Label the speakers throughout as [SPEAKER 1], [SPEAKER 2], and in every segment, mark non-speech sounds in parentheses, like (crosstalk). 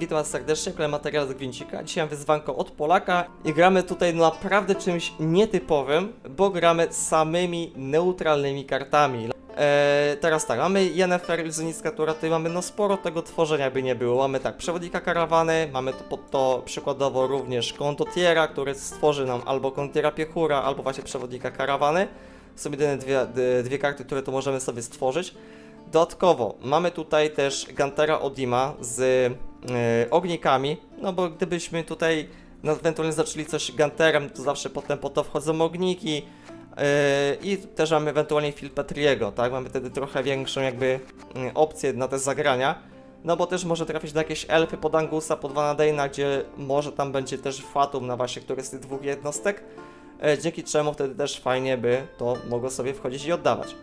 [SPEAKER 1] Witam Was serdecznie, kolejny materiał z Gwincika. Dzisiaj mam wyzwanko od Polaka i gramy tutaj naprawdę czymś nietypowym, bo gramy samymi neutralnymi kartami. Eee, teraz tak, mamy Yennefer Illusionistka, która tutaj mamy no sporo tego tworzenia by nie było. Mamy tak, przewodnika karawany, mamy to pod to przykładowo również kondotiera, który stworzy nam albo kondotiera piechura, albo właśnie przewodnika karawany. Są jedyne dwie, dwie karty, które to możemy sobie stworzyć. Dodatkowo mamy tutaj też Gantera Odima z e, ognikami, no bo gdybyśmy tutaj no, ewentualnie zaczęli coś Ganterem, to zawsze potem po to wchodzą ogniki e, i też mamy ewentualnie Phil Petriego, tak? Mamy wtedy trochę większą jakby mm, opcję na te zagrania. No bo też może trafić na jakieś elfy pod Angusa, pod Vanadejna, gdzie może tam będzie też Fatum na właśnie któryś z tych dwóch jednostek, dzięki czemu wtedy też fajnie by to mogło sobie wchodzić i oddawać.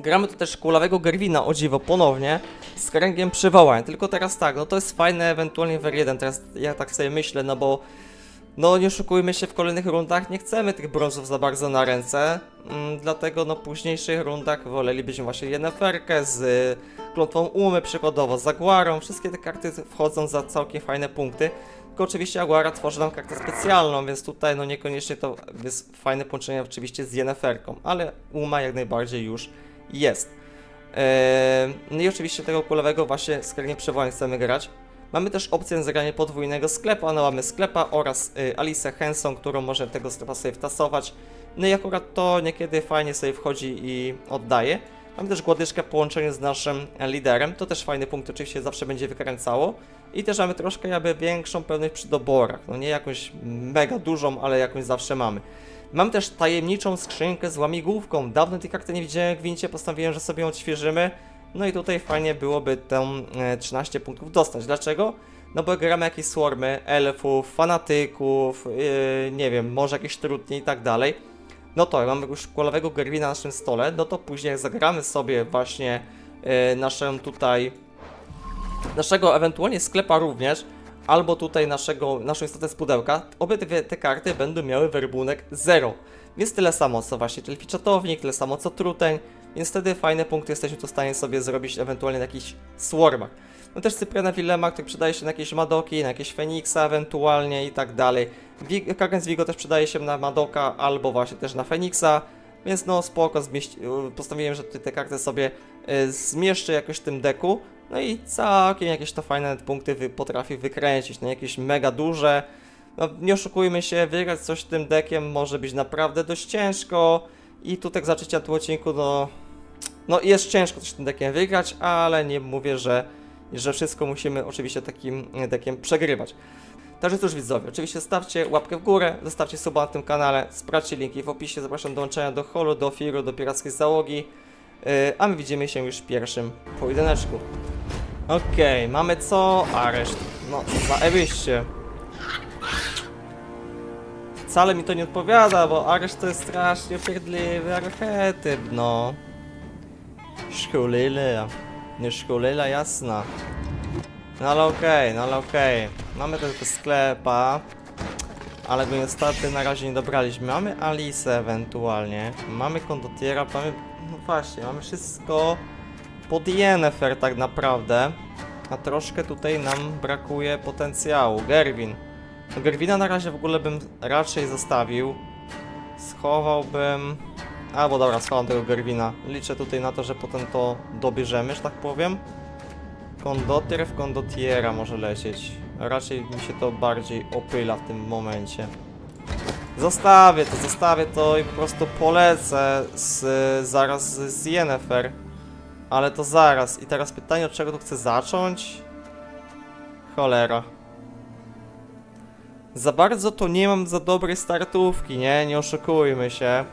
[SPEAKER 1] Gramy tu też kulawego Gerwina, o dziwo, ponownie, z kręgiem przywołań. Tylko teraz tak, no to jest fajne ewentualnie w R1, teraz ja tak sobie myślę, no bo no nie oszukujmy się w kolejnych rundach, nie chcemy tych brązów za bardzo na ręce, mm, dlatego no w późniejszych rundach wolelibyśmy właśnie Yenneferkę z y, klątwą Umy przykładowo, z Aguarą, wszystkie te karty wchodzą za całkiem fajne punkty. Tylko oczywiście Aguara tworzy nam kartę specjalną, więc tutaj no niekoniecznie to jest fajne połączenie oczywiście z Yenneferką, ale Uma jak najbardziej już jest. Eee, no i oczywiście tego kulowego właśnie skrajnie przywołań chcemy grać. Mamy też opcję na zagranie podwójnego sklepa, no mamy sklepa oraz y, Alice Henson, którą może tego sklepa sobie wtasować. No i akurat to niekiedy fajnie sobie wchodzi i oddaje. Mamy też głodyżkę w połączeniu z naszym liderem, to też fajny punkt oczywiście zawsze będzie wykręcało. I też mamy troszkę jakby większą pewność przy doborach, no nie jakąś mega dużą, ale jakąś zawsze mamy. Mam też tajemniczą skrzynkę z łamigłówką. Dawno tej karty nie widziałem w postanowiłem, że sobie ją odświeżymy. No i tutaj fajnie byłoby tę e, 13 punktów dostać. Dlaczego? No bo gramy jakieś swarmy, elfów, fanatyków, yy, nie wiem, może jakieś trudnie i tak dalej. No to mamy już kolowego Gerwina na naszym stole, no to później jak zagramy sobie właśnie yy, naszą tutaj, naszego ewentualnie sklepa również, albo tutaj naszego, naszą istotę z pudełka, obydwie te karty będą miały werbunek 0. Więc tyle samo co właśnie Elfi Czatownik, tyle samo co Truteń, więc wtedy fajne punkty jesteśmy w stanie sobie zrobić ewentualnie na jakichś swarmach. No też Cypriana Willema, który przydaje się na jakieś Madoki, na jakieś Feniksa ewentualnie i tak dalej. Wi- Kagen z Vigo też przydaje się na Madoka albo właśnie też na Feniksa, więc no spoko, postanowiłem, że te karty sobie y, zmieszczę jakoś w tym deku. No i całkiem jakieś to fajne punkty wy- potrafi wykręcić, no jakieś mega duże. No nie oszukujmy się, wygrać coś tym dekiem może być naprawdę dość ciężko. I tutaj zacząć na tym odcinku, no, no jest ciężko coś tym dekiem wygrać, ale nie mówię, że, że wszystko musimy oczywiście takim dekiem przegrywać. Także cóż widzowie, oczywiście stawcie łapkę w górę, zostawcie suba na tym kanale, sprawdźcie linki w opisie, zapraszam do dołączenia do holu, do firu, do pirackiej załogi, a my widzimy się już w pierwszym pojedyneczku. Okej, mamy co? Areszt. No, zajebiście. Wcale mi to nie odpowiada, bo areszt to jest strasznie pierdliwy archetyp, no. Szkulila. Nie szkulila, jasna. No ale okej, no ale okej. Mamy tego sklepa. Ale go niestety na razie nie dobraliśmy. Mamy Alice ewentualnie. Mamy kondotiera, mamy... No właśnie, mamy wszystko pod Yennefer tak naprawdę. A troszkę tutaj nam brakuje potencjału. Gerwin. No Gerwina na razie w ogóle bym raczej zostawił. Schowałbym... A, bo dobra, schowam tego Gerwina. Liczę tutaj na to, że potem to dobierzemy, że tak powiem. Kondotier w kondotiera może lecieć. Raczej mi się to bardziej opyla w tym momencie. Zostawię to, zostawię to i po prostu polecę z, zaraz z, Yennefer. Ale to zaraz. I teraz pytanie, od czego tu chcę zacząć? Cholera. Za bardzo to nie mam za dobrej startówki, nie? Nie oszukujmy się.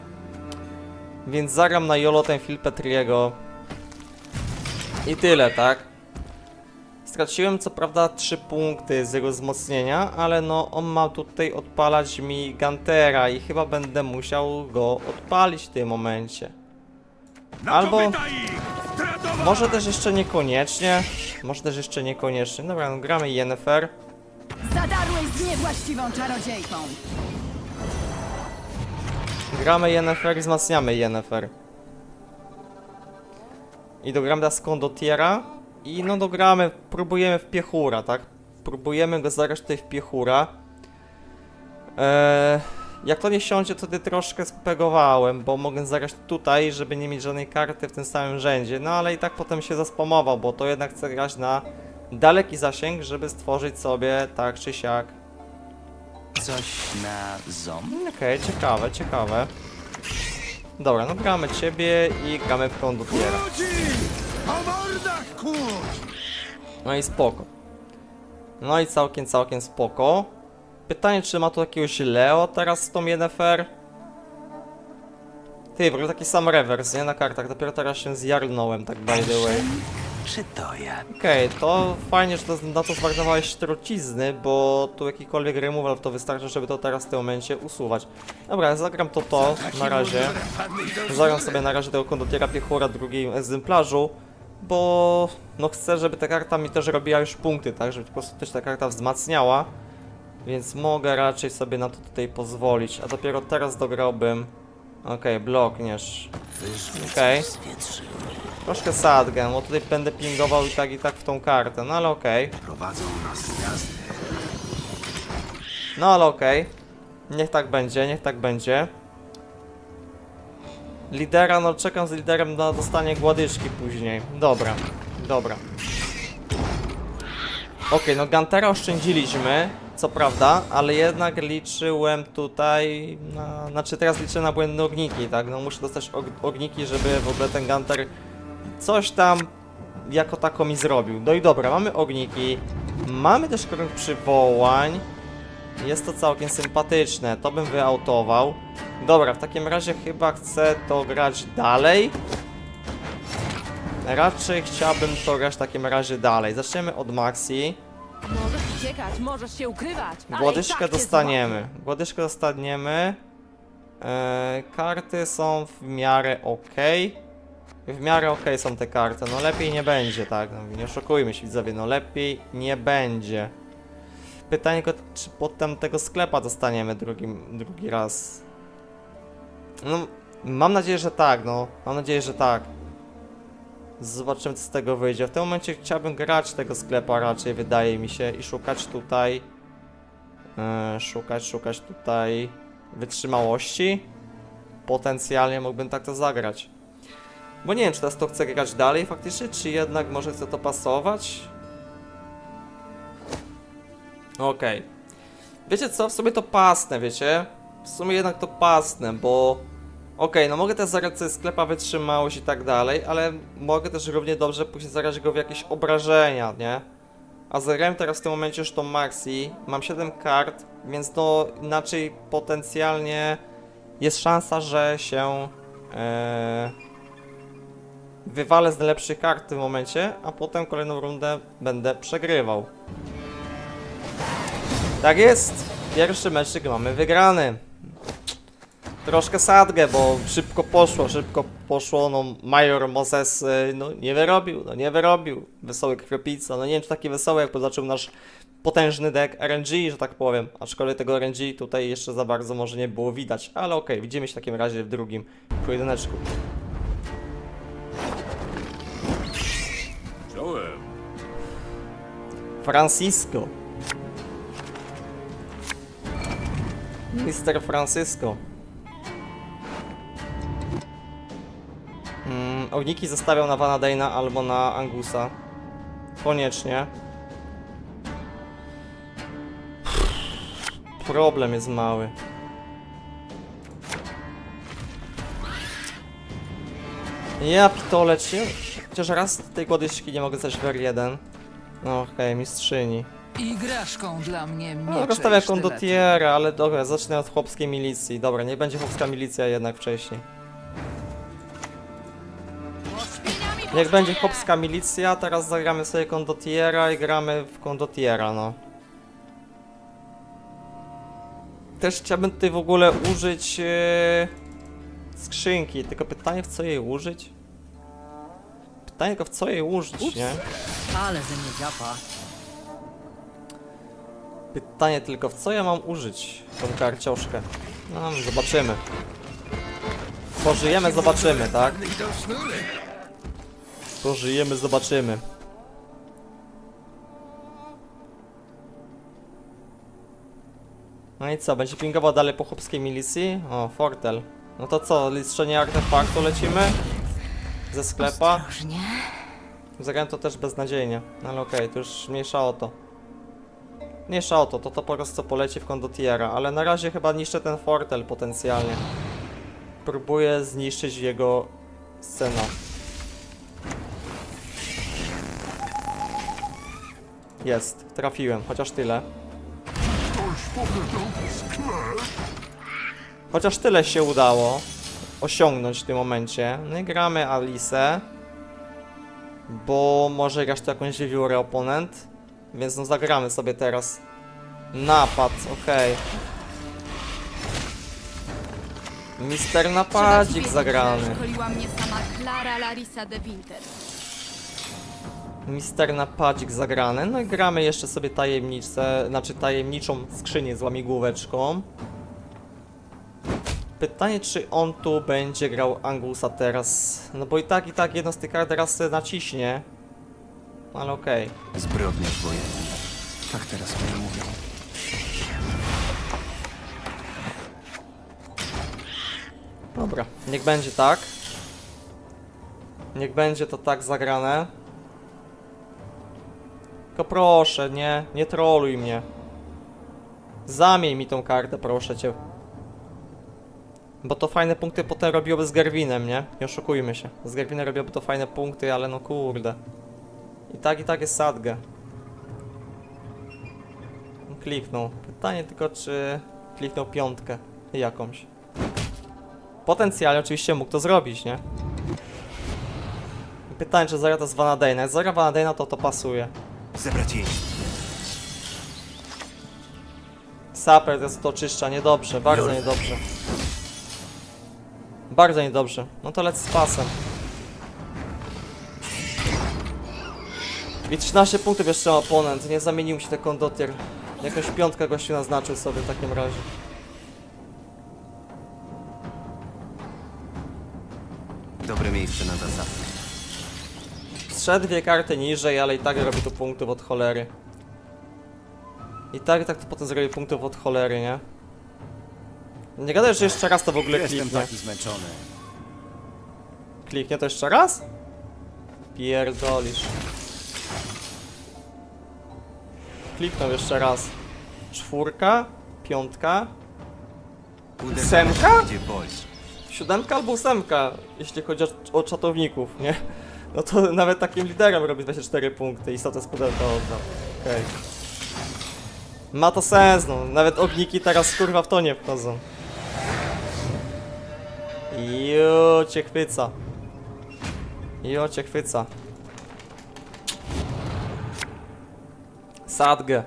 [SPEAKER 1] Więc zagram na Jolo ten Petriego. I tyle, tak? Straciłem co prawda 3 punkty z jego wzmocnienia, ale no on ma tutaj odpalać mi Gantera i chyba będę musiał go odpalić w tym momencie. Albo może też jeszcze niekoniecznie, może też jeszcze niekoniecznie. Dobra, no gramy Yennefer.
[SPEAKER 2] Zadarłeś z niewłaściwą czarodziejką.
[SPEAKER 1] Gramy Yennefer i wzmacniamy Yennefer. I dogramy teraz Kondotiera. I no dogramy, próbujemy w piechura, tak? Próbujemy go zagrać tutaj w piechura. Eee, jak to nie siądzie, to wtedy troszkę spegowałem, bo mogę zagrać tutaj, żeby nie mieć żadnej karty w tym samym rzędzie. No ale i tak potem się zaspamował, bo to jednak chcę grać na daleki zasięg, żeby stworzyć sobie tak czy siak.
[SPEAKER 3] Coś na ząb?
[SPEAKER 1] Okej, ciekawe, ciekawe. Dobra, no gramy ciebie i gramy w kondutiera.
[SPEAKER 4] Po mordach!
[SPEAKER 1] No i spoko. No i całkiem, całkiem spoko. Pytanie, czy ma tu jakiegoś Leo teraz z tą Yennefer? Ty, w ogóle taki sam rewers, nie? Na kartach, dopiero teraz się zjarnąłem, tak by the way.
[SPEAKER 3] Czy to ja?
[SPEAKER 1] Okej, to fajnie, że to, na to zmarnowałeś trucizny, bo tu jakikolwiek removal to wystarczy, żeby to teraz w tym momencie usuwać. Dobra, zagram to to, na razie. Zagram sobie na razie tego kondutiera piechura w drugim egzemplarzu, bo no chcę, żeby ta karta mi też robiła już punkty, tak? Żeby po prostu też ta karta wzmacniała. Więc mogę raczej sobie na to tutaj pozwolić, a dopiero teraz dograłbym... Okej, blokniesz. Okej. Troszkę sadgę, bo tutaj będę pingował i tak i tak w tą kartę, no ale okej.
[SPEAKER 4] Gwiazdy.
[SPEAKER 1] No ale okej. Niech tak będzie, niech tak będzie. Lidera, no czekam z liderem na dostanie gładyczki później. Dobra, dobra. Okej, no Gantera oszczędziliśmy, co prawda, ale jednak liczyłem tutaj na... Znaczy teraz liczę na błędne ogniki, tak? No muszę dostać og ogniki, żeby w ogóle ten Ganter coś tam jako tako mi zrobił. No i dobra, mamy ogniki, mamy też krąg przywołań. Jest to całkiem sympatyczne, to bym wyautował. Dobra, w takim razie chyba chcę to grać dalej. Raczej chciałbym to grać w takim razie dalej. Zaczniemy od Maxi.
[SPEAKER 5] Możesz uciekać, możesz się ukrywać. ale i
[SPEAKER 1] Głodyżkę
[SPEAKER 5] tak cię
[SPEAKER 1] dostaniemy. Głodyżkę dostaniemy. Eee, karty są w miarę ok. W miarę ok są te karty. No lepiej nie będzie, tak? No, nie oszukujmy się widzowie, no lepiej nie będzie. Pytanie, czy potem tego sklepa dostaniemy drugim, drugi raz. No, mam nadzieję, że tak, no. Mam nadzieję, że tak. Zobaczymy, co z tego wyjdzie. W tym momencie chciałbym grać tego sklepa raczej, wydaje mi się, i szukać tutaj... E, szukać, szukać tutaj wytrzymałości. Potencjalnie mógłbym tak to zagrać. Bo nie wiem, czy teraz to chcę grać dalej faktycznie, czy jednak może chce to pasować. Okej. Wiecie co, w sumie to pasnę, wiecie? W sumie jednak to pasnę, bo... Okej, no mogę też zagrać sobie sklepa wytrzymałość i tak dalej, ale mogę też równie dobrze później zagrać go w jakieś obrażenia, nie? A zagrałem teraz w tym momencie już tą Maxi, mam 7 kart, więc no inaczej potencjalnie jest szansa, że się e, wywalę z najlepszych kart w tym momencie, a potem kolejną rundę będę przegrywał. Tak jest! Pierwszy meczyk mamy wygrany. Troszkę sadgę, bo szybko poszło, szybko poszło, no Major Moses y, no nie wyrobił, no nie wyrobił. Wesoły krwiopica, no nie wiem czy taki wesoły jak zaczął nasz potężny deck RNG, że tak powiem. Aczkolwiek tego RNG tutaj jeszcze za bardzo może nie było widać, ale okej, widzimy się w takim razie w drugim pojedyneczku. Francisco. Mister Francisco. Mm, ogniki zostawiał na Van Dejna albo na Angusa. Koniecznie. Problem jest mały. Ja pitole, czy... Chociaż raz tej głodyżki nie mogę stać w R1. No okej, mistrzyni.
[SPEAKER 6] Igraszką dla mnie
[SPEAKER 1] No,
[SPEAKER 6] miecze i sztylety.
[SPEAKER 1] kondotierę, ale dobra, zacznę od chłopskiej milicji. Dobra, nie będzie chłopska milicja jednak wcześniej. Niech będzie chłopska milicja, teraz zagramy sobie kondotiera i gramy w kondotiera, no. Też chciałbym tutaj w ogóle użyć e, skrzynki, tylko pytanie w co jej użyć? Pytanie tylko w co jej użyć, nie?
[SPEAKER 6] Ale ze mnie dziapa.
[SPEAKER 1] Pytanie tylko, w co ja mam użyć tą karcioszkę? No, zobaczymy. Pożyjemy, zobaczymy, tak? Pożyjemy, zobaczymy. No i co, będzie pingował dalej po chłopskiej milicji? O, fortel. No to co, liczenie artefaktu lecimy? Ze sklepa? Zagrałem to też beznadziejnie, ale okej, okay, to już mniejsza o to. Mniejsza o to, to to po prostu poleci w kondotiera, ale na razie chyba niszczę ten Fortel potencjalnie. Próbuję zniszczyć jego scenę. Jest, trafiłem, chociaż tyle. Chociaż tyle się udało osiągnąć w tym momencie. No i gramy Alice. Bo może grasz tu jakąś wiewiórę oponent. Więc no zagramy sobie teraz. Napad, okej. Mister Napadzik zagrany.
[SPEAKER 2] Szkoliła mnie sama Clara Larisa de Winter.
[SPEAKER 1] Mister Napadzik zagrany. No i gramy jeszcze sobie tajemnicę, znaczy tajemniczą skrzynię z łamigłóweczką. Pytanie, czy on tu będzie grał Angusa teraz. No bo i tak, i tak jedno z tych kart teraz naciśnie. Ale okej.
[SPEAKER 4] Zbrodniarz wojenny. Tak teraz mnie mówią.
[SPEAKER 1] Dobra, niech będzie tak. Niech będzie to tak zagrane. Tylko proszę, nie, nie troluj mnie. Zamień mi tą kartę, proszę cię. Bo to fajne punkty potem robiłoby z Gerwinem, nie? Nie oszukujmy się. Z Gerwinem robiłoby to fajne punkty, ale no kurde. I tak, i tak jest sadgę. Kliknął. Pytanie tylko, czy kliknął piątkę jakąś. Potencjalnie oczywiście mógł to zrobić, nie? Pytanie, czy zagra to z Vanadejna. Jak zagra Vanadejna, to to pasuje.
[SPEAKER 4] Zebrać jej.
[SPEAKER 1] Saper to jest to czyszcza, niedobrze, bardzo niedobrze. Bardzo niedobrze. No to lec z pasem. I 13 punktów jeszcze ma oponent, nie zamienił się ten kondotier. Jakąś piątkę gościu naznaczył sobie w takim razie.
[SPEAKER 4] Dobre miejsce na zasady.
[SPEAKER 1] Zszedł dwie karty niżej, ale i tak robi tu punktów od cholery. I tak, i tak to potem zrobi punktów od cholery, nie? Nie gadaj, że jeszcze raz to w ogóle
[SPEAKER 4] Jestem
[SPEAKER 1] kliknie.
[SPEAKER 4] taki zmęczony.
[SPEAKER 1] Kliknie to jeszcze raz? Pierdolisz. Kliknął jeszcze raz. Czwórka, piątka, Ósemka?
[SPEAKER 4] tam, Gdzie boli.
[SPEAKER 1] siódemka albo ósemka, jeśli chodzi o, o czatowników, nie? No to nawet takim liderem robi 24 punkty i stotę z pudełka oddał. Okej. Ma to sens, no. Nawet ogniki teraz kurwa w to nie wchodzą. Jo, cię chwyca. Jo, cię chwyca. Sadgę.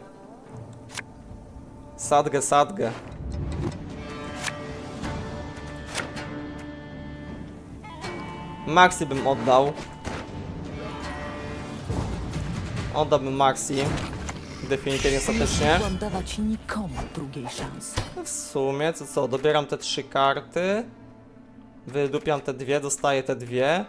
[SPEAKER 1] Sadgę, sadgę. Maxi bym oddał. Oddałbym Maxi. Definitywnie ostatecznie.
[SPEAKER 5] Mogłam dawać nikomu drugiej szansy.
[SPEAKER 1] W sumie, co co, dobieram te trzy karty. Wydupiam te dwie, dostaję te dwie.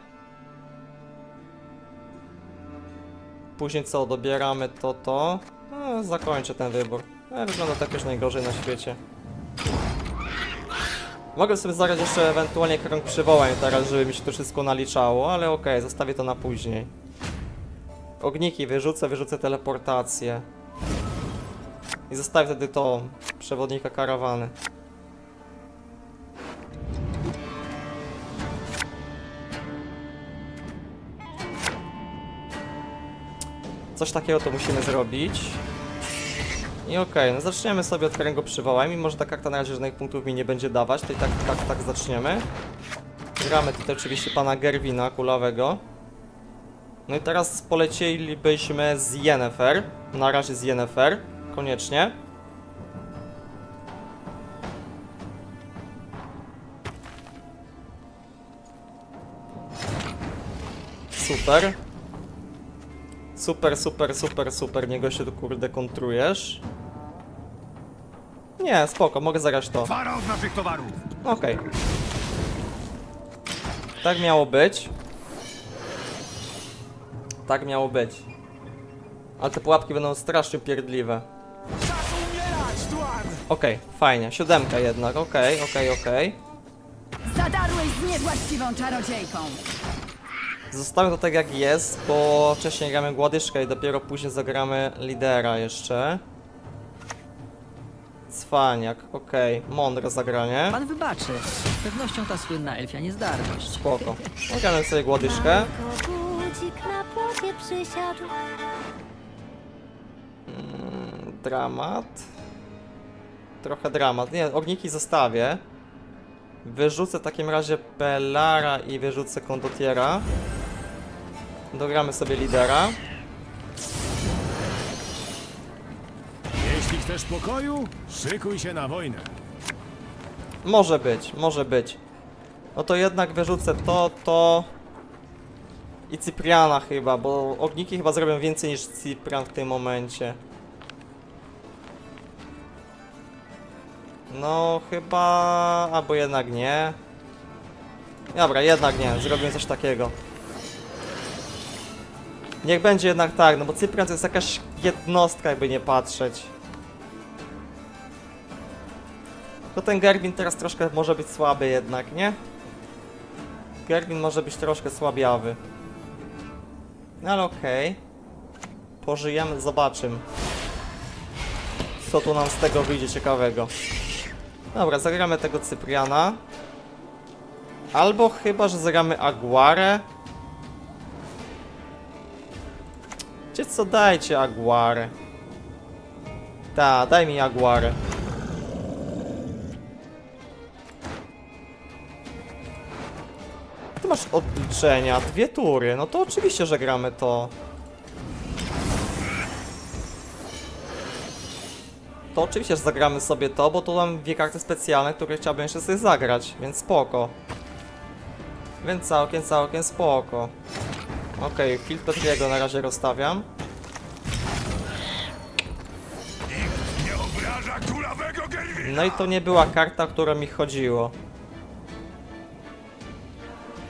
[SPEAKER 1] Później co, dobieramy to, to. No, zakończę ten wybór. E, wygląda tak już najgorzej na świecie. Mogę sobie zagrać jeszcze ewentualnie krąg przywołań teraz, żeby mi się to wszystko naliczało, ale okej, zostawię to na później. Ogniki wyrzucę, wyrzucę teleportację. I zostawię wtedy to przewodnika karawany. Coś takiego to musimy zrobić. I okej, no zaczniemy sobie od kręgu przywołań, mimo że ta karta na razie żadnych punktów mi nie będzie dawać, to i tak, tak, tak zaczniemy. Gramy tutaj oczywiście pana Gerwina kulawego. No i teraz polecielibyśmy z Yennefer. Na razie z Yennefer. Koniecznie. Super. Super, super, super, super. Niego się tu kurde kontrujesz. Nie, spoko, mogę zagrać to.
[SPEAKER 4] Faraon naszych towarów.
[SPEAKER 1] Okej. Tak miało być. Tak miało być. Ale te pułapki będą strasznie pierdliwe. Okej, fajnie. Siódemka jednak, okej, okej, okej.
[SPEAKER 2] Zadarłeś z niewłaściwą czarodziejką.
[SPEAKER 1] Zostawię to tak jak jest, bo wcześniej gramy Gładyszkę i dopiero później zagramy lidera jeszcze. Cwaniak, okej, mądre zagranie.
[SPEAKER 6] Pan wybaczy. Z pewnością ta słynna elfia niezdarność.
[SPEAKER 1] Spoko. (laughs) Zagramy sobie Gładyszkę.
[SPEAKER 7] Budzik na płocie przysiadł.
[SPEAKER 1] Dramat. Trochę dramat. Nie, ogniki zostawię. Wyrzucę w takim razie Pelara i wyrzucę Kondotiera. Dogramy sobie lidera.
[SPEAKER 8] Jeśli chcesz pokoju, szykuj się na wojnę.
[SPEAKER 1] Może być, może być. No to jednak wyrzucę to, to... I Cypriana chyba, bo ogniki chyba zrobią więcej niż Cyprian w tym momencie. No chyba... albo jednak nie. Dobra, jednak nie, zrobię coś takiego. Niech będzie jednak tak, no bo Cyprian to jest jakaś jednostka, jakby nie patrzeć. To ten Gerbin teraz troszkę może być słaby jednak, nie? Gerbin może być troszkę słabiawy. No ale okej. Pożyjemy, zobaczymy. Co tu nam z tego wyjdzie ciekawego. Dobra, zagramy tego Cypriana. Albo chyba, że zagramy Aguarę. Gdzie co, dajcie Aguarę. Ta, daj mi Aguarę. Ty masz odliczenia, dwie tury. No to oczywiście, że gramy to. To oczywiście, że zagramy sobie to, bo tu mam dwie karty specjalne, które chciałbym jeszcze sobie zagrać, więc spoko. Więc całkiem, całkiem spoko. Okej, okay, Field Petriego na razie rozstawiam. No i to nie była karta, o którą mi chodziło.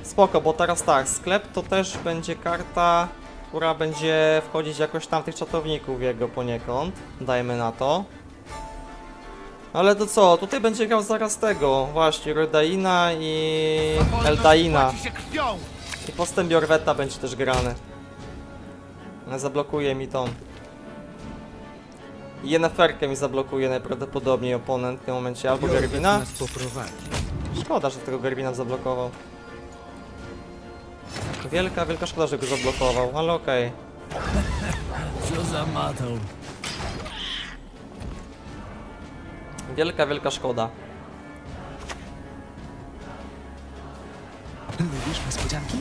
[SPEAKER 1] Spoko, bo teraz tak, sklep to też będzie karta, która będzie wchodzić jakoś tam tych czatowników jego poniekąd. Dajmy na to. Ale to co, tutaj będzie grał zaraz tego, właśnie, Rodaina i Eldaina. I postęp Jorweta będzie też grany. Zablokuje mi tą. I Yenneferkę mi zablokuje najprawdopodobniej oponent w tym momencie, albo Gerbina. Szkoda, że tego Gerbina zablokował. Wielka, wielka szkoda, że go zablokował, ale okej.
[SPEAKER 8] Co za matą.
[SPEAKER 1] Wielka, wielka szkoda.
[SPEAKER 3] Lubisz niespodzianki?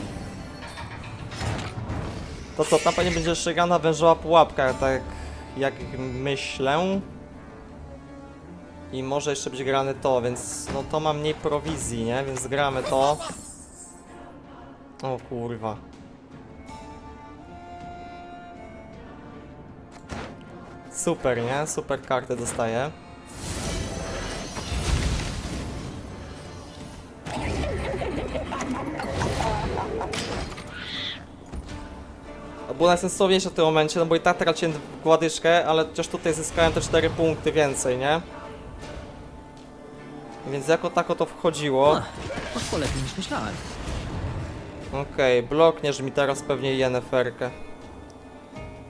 [SPEAKER 1] To co, tam pewnie będzie jeszcze grana wężowa pułapka, tak jak myślę. I może jeszcze być grane to, więc no to ma mniej prowizji, nie? Więc gramy to. O kurwa. Super, nie? Super kartę dostaję. Było najsensowniejsze w tym momencie, no bo i tak traciłem gładyszkę, ale chociaż tutaj zyskałem te 4 punkty więcej, nie? Więc jako tako to wchodziło.
[SPEAKER 6] Poszło lepiej niż myślałem.
[SPEAKER 1] Okej, blokniesz mi teraz pewnie Yenneferkę.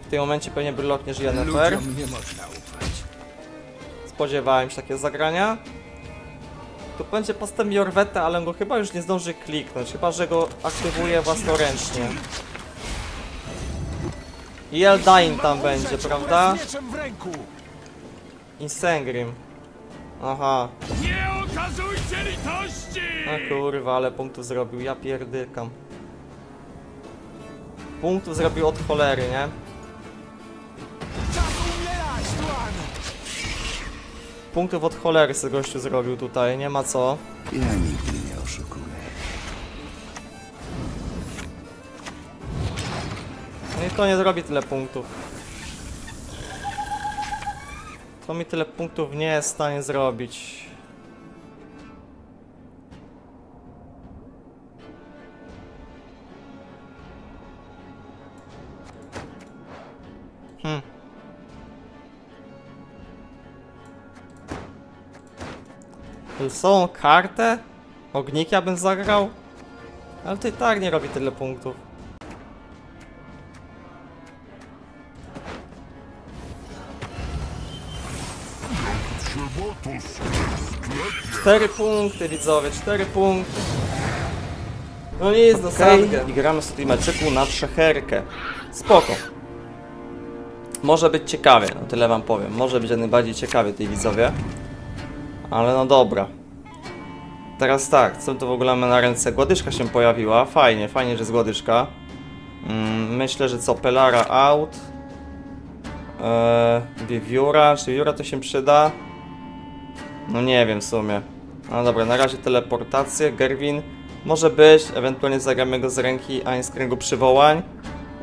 [SPEAKER 1] W tym momencie pewnie blokniesz Yennefer.
[SPEAKER 8] nie można ufać.
[SPEAKER 1] Spodziewałem się takiego zagrania. Tu będzie postęp Jorweta, ale on go chyba już nie zdąży kliknąć, chyba że go aktywuje własnoręcznie. I Eldain tam będzie, prawda? I Sengrim. Aha.
[SPEAKER 8] Nie okazujcie litości!
[SPEAKER 1] A kurwa, ale punktów zrobił, ja pierdykam. Punktów zrobił od cholery, nie? Punktów od cholery sobie gościu zrobił tutaj, nie ma co.
[SPEAKER 3] Ja nigdy
[SPEAKER 1] to nie zrobi tyle punktów. To mi tyle punktów nie jest w stanie zrobić. Hmm. Są kartę? Ognika bym zagrał? Ale to i tak nie robi tyle punktów. Cztery punkty widzowie, cztery punkty. No nie jest dosadnie. I gramy sobie meczyku na przecherkę. Spoko. Może być ciekawie, no tyle wam powiem. Może być najbardziej ciekawie tej widzowie. Ale no dobra. Teraz tak, co tu w ogóle mamy na ręce? Głodyżka się pojawiła, fajnie, fajnie, że jest głodyżka. Mm, myślę, że co, Pelara out. Eee, Wiewióra, czy Wiewióra to się przyda? No nie wiem w sumie. No dobra, na razie teleportację, Gerwin. Może być, ewentualnie zagramy go z ręki, a nie z kręgu przywołań.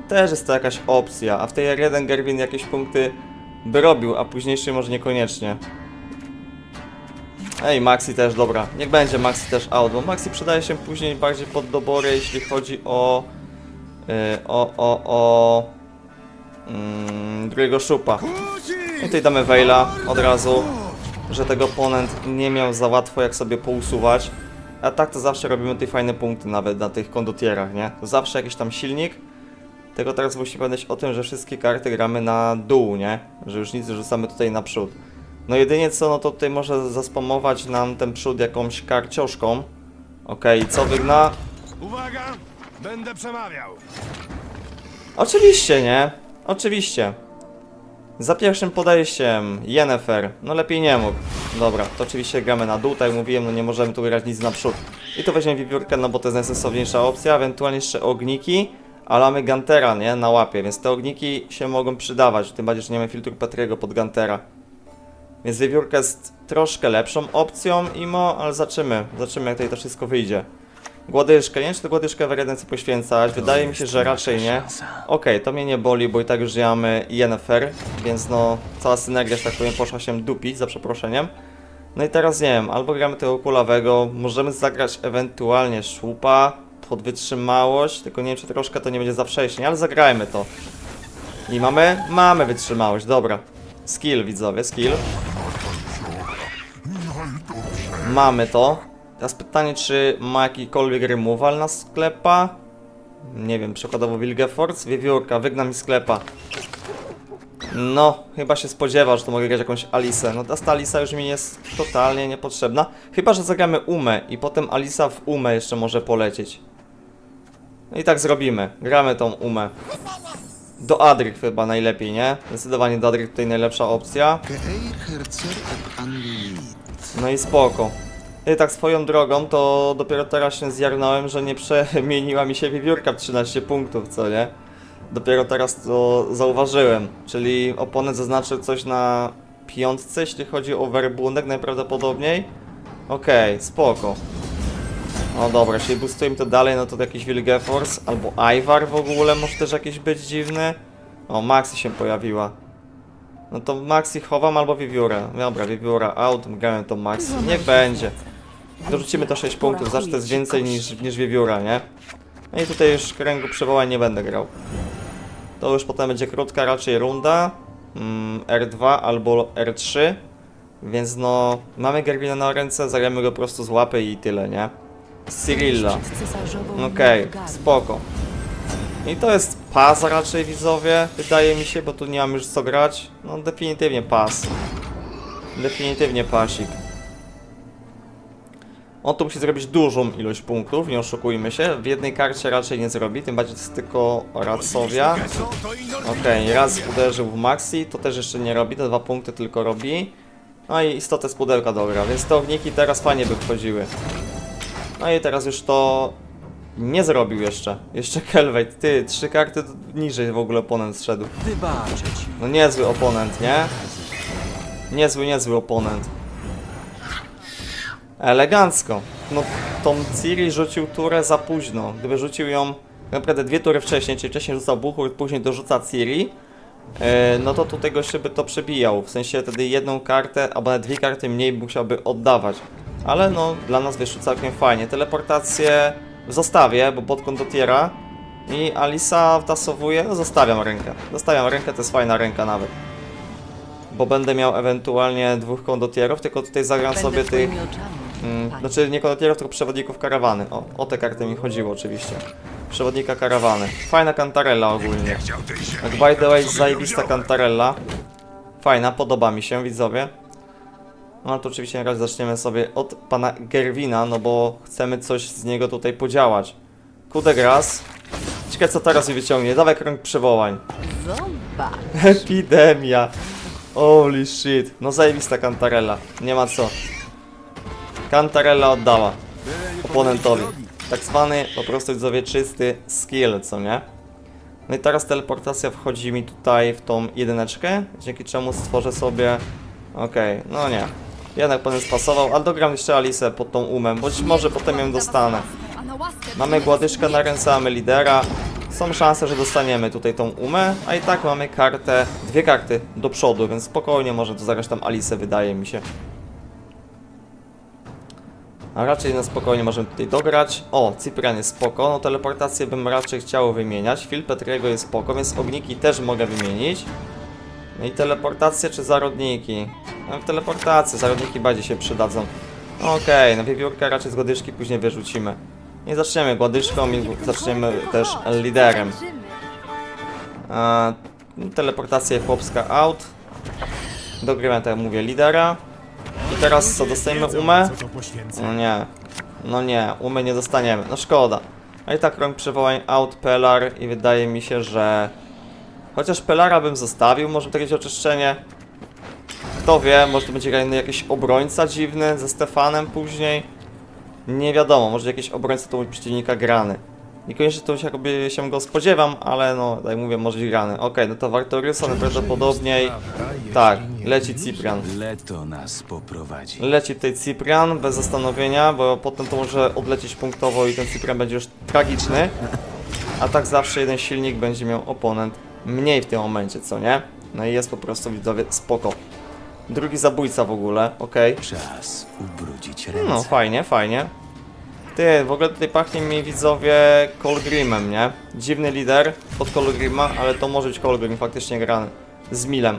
[SPEAKER 1] Też jest to jakaś opcja, a w tej R1 Gerwin jakieś punkty by robił, a późniejszy może niekoniecznie. Ej, Maxi też, dobra. Niech będzie Maxi też out, bo Maxi przydaje się później bardziej pod dobory, jeśli chodzi o... Yy, o, o, o... Mm, drugiego szupa. I tutaj damy Veila od razu, że tego oponent nie miał za łatwo jak sobie pousuwać. A tak to zawsze robimy tutaj fajne punkty nawet na tych kondotierach, nie? To zawsze jakiś tam silnik. Tylko teraz musimy pamiętać o tym, że wszystkie karty gramy na dół, nie? Że już nic rzucamy tutaj na przód. No jedynie co, no to tutaj może zaspamować nam ten przód jakąś karcioszką. Okej, co wygna?
[SPEAKER 8] Uwaga! Będę przemawiał.
[SPEAKER 1] Oczywiście, nie? Oczywiście. Za pierwszym podejściem Yennefer. No lepiej nie mógł. Dobra, to oczywiście gramy na dół, tak jak mówiłem, no nie możemy tu grać nic naprzód. I tu weźmiemy wiewiórkę, no bo to jest najsensowniejsza opcja, ewentualnie jeszcze ogniki. Ale mamy Gantera, nie? Na łapie, więc te ogniki się mogą przydawać, tym bardziej, że nie mamy filtru Petriego pod Gantera. Więc wiewiórka jest troszkę lepszą opcją, imo, ale zobaczymy. Zobaczymy, jak tutaj to wszystko wyjdzie. Głodyżkę, nie wiem, czy tę głodyżkę w R1 chcę poświęcać. Wydaje mi się, że raczej nie. Okej, to mnie nie boli, bo i tak już mamy Yennefer, więc no cała synergia, że tak powiem, poszła się dupić, za przeproszeniem. No i teraz nie wiem, albo gramy tego kulawego, możemy zagrać ewentualnie szłupa pod wytrzymałość, tylko nie wiem, czy troszkę to nie będzie za wcześnie, ale zagrajmy to. I mamy? Mamy wytrzymałość, dobra. Skill, widzowie, skill. Mamy to. Teraz pytanie, czy ma jakikolwiek removal na sklepa? Nie wiem, przykładowo Wilgeforce, wiewiórka, wygna mi sklepa. No, chyba się spodziewał, że to mogę grać jakąś Alisę. No ta Alisa już mi jest totalnie niepotrzebna. Chyba, że zagramy Umę i potem Alisa w Umę jeszcze może polecieć. No i tak zrobimy. Gramy tą Umę. Do Adrik chyba najlepiej, nie? Zdecydowanie do Adrik tutaj najlepsza opcja. No i spoko. I tak swoją drogą, to dopiero teraz się zjarnąłem, że nie przemieniła mi się wiewiórka w 13 punktów, co nie? Dopiero teraz to zauważyłem. Czyli oponent zaznaczył coś na piątce, jeśli chodzi o werbunek najprawdopodobniej. Okej, spoko. No dobra, jeśli boostujemy to dalej, no to jakiś Wilgeforce albo Ivar w ogóle może też jakiś być dziwny. O, Maxi się pojawiła. No to Maxi chowam albo Wiewiórę. Dobra, Wiewióra out, grałem to Maxi. Niech będzie. Dorzucimy to 6 punktów, zawsze to jest więcej niż, niż Wiewióra, nie? No i tutaj już kręgu przywołań nie będę grał. To już potem będzie krótka raczej runda. Mm, R2 albo R3. Więc no, mamy Gerwina na ręce, zagramy go po prostu z łapy i tyle, nie? Cyrilla. Okej,
[SPEAKER 5] Nilfgaardą.
[SPEAKER 1] spoko. I to jest pas raczej widzowie, wydaje mi się, bo tu nie mam już co grać. No definitywnie pas. Definitywnie pasik. On tu musi zrobić dużą ilość punktów, nie oszukujmy się. W jednej karcie raczej nie zrobi, tym bardziej to jest tylko
[SPEAKER 8] i
[SPEAKER 1] Okej, raz uderzył w Maxi, to też jeszcze nie robi, te dwa punkty tylko robi. No i istotę z pudełka dobra, więc te ogniki teraz fajnie by wchodziły. No i teraz już to nie zrobił jeszcze. Jeszcze Kelvate, ty, trzy karty niżej w ogóle oponent zszedł. No niezły oponent, nie? Niezły, niezły oponent. Elegancko. No, tą Ciri rzucił turę za późno. Gdyby rzucił ją naprawdę dwie tury wcześniej, czyli wcześniej rzucał Buchur, później dorzuca Ciri, e, no to tutaj gościu by to przebijał. W sensie wtedy jedną kartę, albo nawet dwie karty mniej musiałby oddawać. Ale no, dla nas wyszło całkiem fajnie. Teleportację zostawię, bo pod kondotiera. I Alisa wtasowuje, no zostawiam rękę. Zostawiam rękę, to jest fajna ręka nawet. Bo będę miał ewentualnie dwóch kondotierów, tylko tutaj zagram sobie tych
[SPEAKER 5] oczami.
[SPEAKER 1] Mm, znaczy nie kondotierów, tylko przewodników karawany. O, o te karty mi chodziło oczywiście. Przewodnika karawany. Fajna kantarella ogólnie. Jak by the way, zajebista kantarella. Fajna, podoba mi się, widzowie. No to oczywiście razie zaczniemy sobie od pana Gerwina, no bo chcemy coś z niego tutaj podziałać. Kudegras. Ciekawe co teraz mi wyciągnie. Dawaj krąg przywołań.
[SPEAKER 5] Zobacz. (laughs)
[SPEAKER 1] Epidemia. Holy shit. No zajebista kantarella. Nie ma co. Kantarella oddała oponentowi. Tak zwany po prostu widzowie czysty skill, co nie? No i teraz teleportacja wchodzi mi tutaj w tą jedyneczkę, dzięki czemu stworzę sobie... Okej, no nie. Jednak potem spasował, ale dogram jeszcze Alice pod tą umem, bądź może potem ją dostanę. Mamy gładyszkę na ręce, mamy lidera. Są szanse, że dostaniemy tutaj tą umę, a i tak mamy kartę, dwie karty do przodu, więc spokojnie może to zagrać tam Alice, wydaje mi się. A raczej na spokojnie możemy tutaj dograć. O, Cyprian jest spoko, no teleportację bym raczej chciał wymieniać. Phil Petriego jest spoko, więc ogniki też mogę wymienić. No i teleportację czy zarodniki? No teleportację, zarodniki bardziej się przydadzą. Okej, no wiewiórkę raczej z gładyszki później wyrzucimy. Nie zaczniemy gładyszką i zaczniemy też liderem. E, teleportacja chłopska out. Dogrywam, tak jak mówię, lidera. I teraz co, dostajemy umę? No nie. No nie, umy nie dostaniemy. No szkoda. A i tak rąk przywołań out, Pelar i wydaje mi się, że... Chociaż Pelara bym zostawił, może jakieś oczyszczenie. Kto wie, może to będzie jakiś obrońca dziwny ze Stefanem później. Nie wiadomo, może jakiś obrońca to mój przeciwnika grany. Niekoniecznie to jakby się go spodziewam, ale no, tak jak mówię, może i grany. Okej, no to Wartoryson najprawdopodobniej... Tak, leci Cyprian.
[SPEAKER 3] Leto nas poprowadzi.
[SPEAKER 1] Leci tutaj Cyprian bez zastanowienia, bo potem to może odlecieć punktowo i ten Cyprian będzie już tragiczny. A tak zawsze jeden silnik będzie miał oponent mniej w tym momencie, co nie? No i jest po prostu widzowie spoko. Drugi zabójca w ogóle, okej.
[SPEAKER 3] Czas ubrudzić ręce.
[SPEAKER 1] No fajnie, fajnie. Ty, w ogóle tutaj pachnie mi widzowie Colgrimem, nie? Dziwny lider od Colgrima, ale to może być Colgrim faktycznie grany. Z Milem.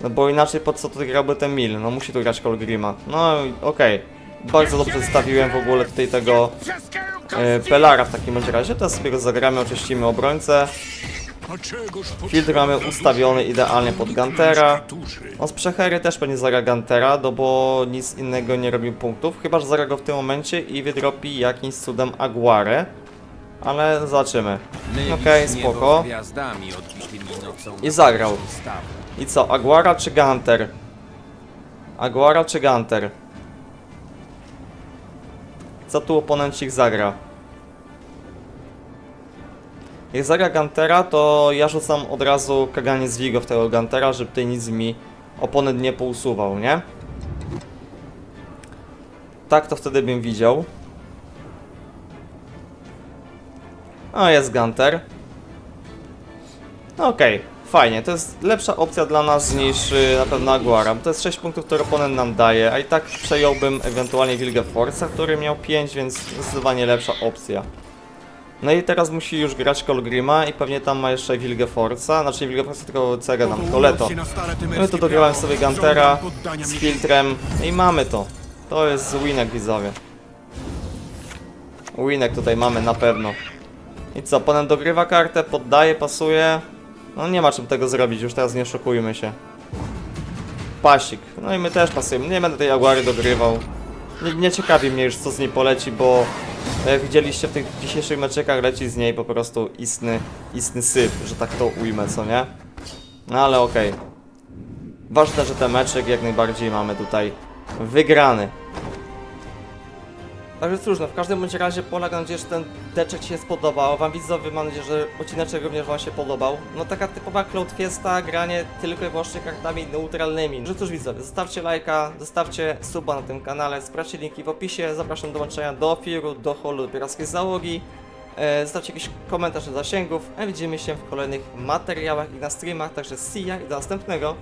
[SPEAKER 1] No bo inaczej po co tutaj grałby ten Mil? No musi tu grać Colgrima. No i okej. Bardzo dobrze zostawiłem w ogóle tutaj tego e, Pelara w takim razie. Teraz sobie go zagramy, oczyścimy obrońcę. Filtr mamy ustawiony idealnie pod Gantera. On z przechery też pewnie zagra Gantera, no bo nic innego nie robił punktów, chyba że zagra go w tym momencie i wydropi jakimś cudem Aguarę. Ale zobaczymy. Okej, spoko. I zagrał. I co, Aguara czy Gunter? Aguara czy Gunter? Co tu oponencik zagra? Jak zagra Gantera, to ja rzucam od razu kaganie z Vigo w tego Gantera, żeby tutaj nic mi oponent nie pousuwał, nie? Tak to wtedy bym widział. O, jest Gunter. Okej, fajnie, to jest lepsza opcja dla nas niż y, na pewno Aguara, bo to jest 6 punktów, które oponent nam daje, a i tak przejąłbym ewentualnie Wilgę Forza, który miał 5, więc zdecydowanie lepsza opcja. No i teraz musi już grać Colgrima i pewnie tam ma jeszcze Wilgę Forza, znaczy nie Wilgę Forza, tylko Cega tam, Toleto. No i to dograłem sobie Gantera z filtrem i mamy to. To jest winek widzowie. Winek tutaj mamy na pewno. I co, potem dogrywa kartę, poddaje, pasuje. No nie ma czym tego zrobić, już teraz nie oszukujmy się. Pasik. No i my też pasujemy. Nie będę tej Jaguary dogrywał. Nie, nie ciekawi mnie już co z niej poleci, bo jak widzieliście w tych dzisiejszych meczekach leci z niej po prostu istny, istny syf, że tak to ujmę, co nie? No ale okej. Ważne, że ten meczek jak najbardziej mamy tutaj wygrany. Także cóż, no w każdym bądź razie Polak, mam nadzieję, że ten deczek się spodobał. Wam widzowie, mam nadzieję, że odcineczek również Wam się podobał. No taka typowa Cloud Fiesta, granie tylko i wyłącznie kartami neutralnymi. Że cóż widzowie, zostawcie lajka, zostawcie suba na tym kanale, sprawdźcie linki w opisie, zapraszam do dołączenia do ofiru, do holu pirackiej załogi. E, zostawcie jakiś komentarz do zasięgów, a widzimy się w kolejnych materiałach i na streamach, także see ya i do następnego.